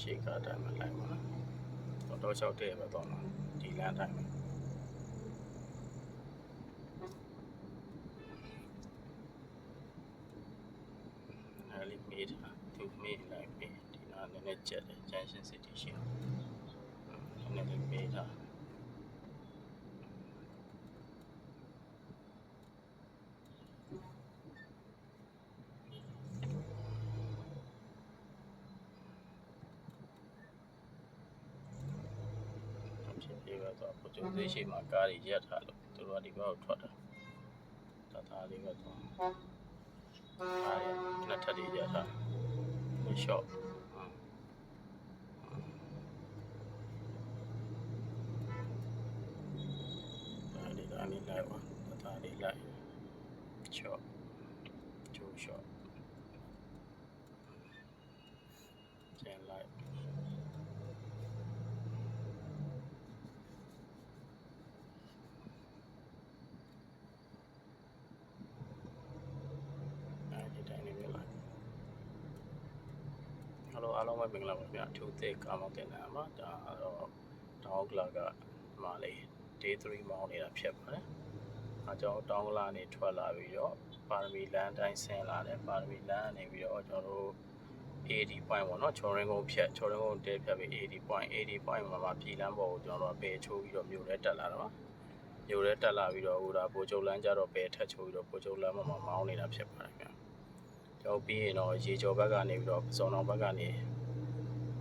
ရှေ့ကအတိုင်းပဲလိုက်ပါနော်တော့တော့လျှောက်တဲ့ပဲတော့မှာဒီလမ်းအတိုင်းပဲအဲ့ဒီမေးတာသူမေးလိုက်ပြီဒီနားနည်းနည်းကျက်တယ် Junction City ရှိအောင်နည်းနည်းလေးမေးတာ ဖြစ်ဖြစ်ပဲတော့ကိုကျုံသေးရှိမှာကားကြီးရက်ထားလို့သူတို့ကဒီဘက်ကိုထွက်တာတသားလေးပဲတော့အားရနှစ်ထပ်ကြီးရက်ထားရှော့ဒါလေးဒါလေးလိုက်ပါတသားလေးလိုက်ရှော့ကျိုးရှော့ကျန်လိုက် အဲဒီတိုင်းလေးမြင်လိုက် ဟယ်လိုအားလုံးပဲမင်္ဂလာပါဗျာထူးသစ်ကားမောင်းတင်တာပါဒါတော့တောင်းကလာကဒီမှာလေး day 3မောင်းနေတာဖြစ်ပါတယ်အဲကြောင့်တောင်းကလာနေထွက်လာပြီးတော့ပါရမီလမ်းတိုင်းဆင်းလာတယ်ပါရမီလမ်းနေပြီးတော့ကျွန်တော်တို့ AD point ပေါ့နော်ချော်ရင်ကုန်းဖြတ်ချော်ရင်ကုန်းတဲဖြတ်ပြီး AD point AD point မှာမှာပြည်လမ်းပေါ်ကိုကျွန်တော်တို့ပေချိုးပြီးတော့မြို့ထဲတက်လာတာပါမြို့ထဲတက်လာပြီးတော့ဟိုဒါပိုချုပ်လမ်းကြတော့ပေထက်ချိုးပြီးတော့ပိုချုပ်လမ်းမှာမှာမောင်းနေတာဖြစ်ပါတယ်ခ င်ဗျာကျွန်တော်ပြီးရင်တော့ရေကျော်ဘက်ကနေပြီးတော့ပစုံတော်ဘက်ကနေ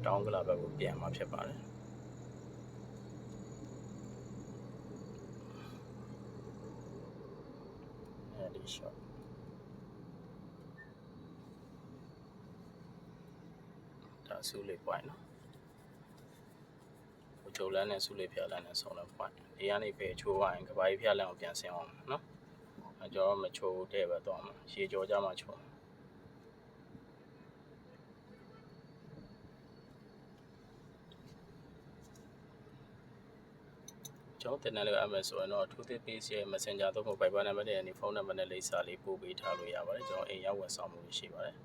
တောင်းကလာဘက်ကိုပြန်มาဖြစ်ပါတယ်အဲဒီ shot ဒါဆူလေး point နော်ဟိုချုပ်လန်းနဲ့ဆူလေးဖျားလန်းနဲ့ဆုံတဲ့ point ဒီကနေပဲချိုးသွားရင်ကဘာကြီးဖျားလန်းကိုပြန်ဆင်းအောင်နော်အဲကျွန်တော်မချိုးတဲ့ပဲတော့မှာရေကျော်ကြမှာချိုး ကျွန်တော်တင်တယ်လို့အမှဆိုရင်တော့2 page ရဲ့ Messenger သို့မဟုတ် Viber နံပါတ်နဲ့ဖုန်းနံပါတ်နဲ့လိပ်စာလေးပို့ပေးထားလို့ရပါတယ်ကျွန်တော်အိမ်ရောက်ဝန်ဆောင်မှုရှိပါတယ်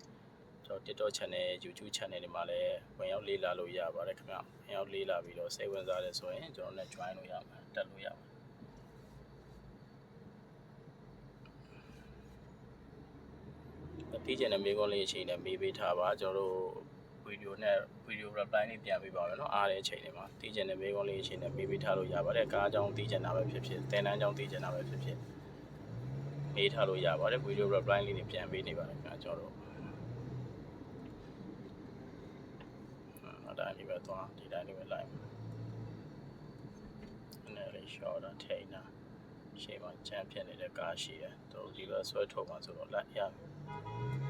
ကျွန်တော် TikTok channel YouTube channel တွေမှာလည်းဝင်ရောက်လေးလာလို့ရပါတယ်ခင်ဗျဝင်ရောက်လေးလာပြီးတော့စိတ်ဝင်စားတယ်ဆိုရင်ကျွန်တော်နဲ့ join လို့ရမှာတက်လို့ရပါတယ်တီးချင်တဲ့မိကုန်းလေးအချိန်နဲ့မေးပေးထားပါကျွန်တော်တို့ဗီ ဒီယိုနဲ့ဗီဒီယို reply လေးပြန်ပေးပါမယ်နော်အားတဲ့အချိန်တွေမှာတီးချင်တဲ့မိကုန်းလေးအချိန်နဲ့မေးပေးထားလို့ရပါတယ်ကားအကြောင်းတီးချင်တာပဲဖြစ်ဖြစ်တင်တန်းအကြောင်းတီးချင်တာပဲဖြစ်ဖြစ်မေးထားလို့ရပါတယ်ဗီဒီယို reply လေးတွေပြန်ပေးနေပါတယ်ခင်ဗျာကျွန်တော်တို့အဲ့ဒါလေးပဲသွားဒီတိုင်းလေးပဲလိုက်အနေလေး short တာထိန်းတာရှေ့မှာချမ်းဖြစ်နေတဲ့ကားရှိတယ်တို့ဒီလိုဆွဲထုတ်မှာဆိုတော့လိုက်ရမယ်ဒီ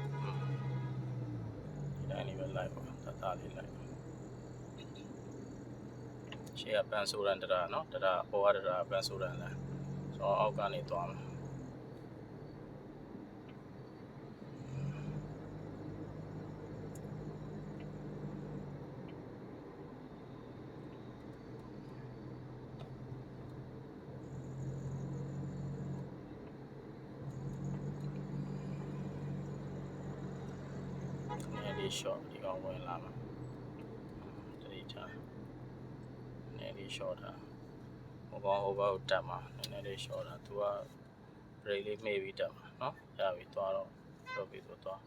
တိုင်းလေးပဲလိုက်ပါတသားလေးလိုက်ပါရှေ့ကပန်ဆိုရန်တရာနော်တရာပေါ်ရတရာပန်ဆိုရန်လားဆိုတော့အောက်ကနေသွားမှာနည်းလေး short ဒီကောင်ဝင်လာမှာတတိထားနည်းလေး short တာဟိုကောင်ဟိုဘက်ကိုတက်မှာနည်းနည်းလေး short တာသူက break လေးမေ့ပြီးတက်မှာเนาะရပြီသွားတော့လုပ်ပြီးတော့သွား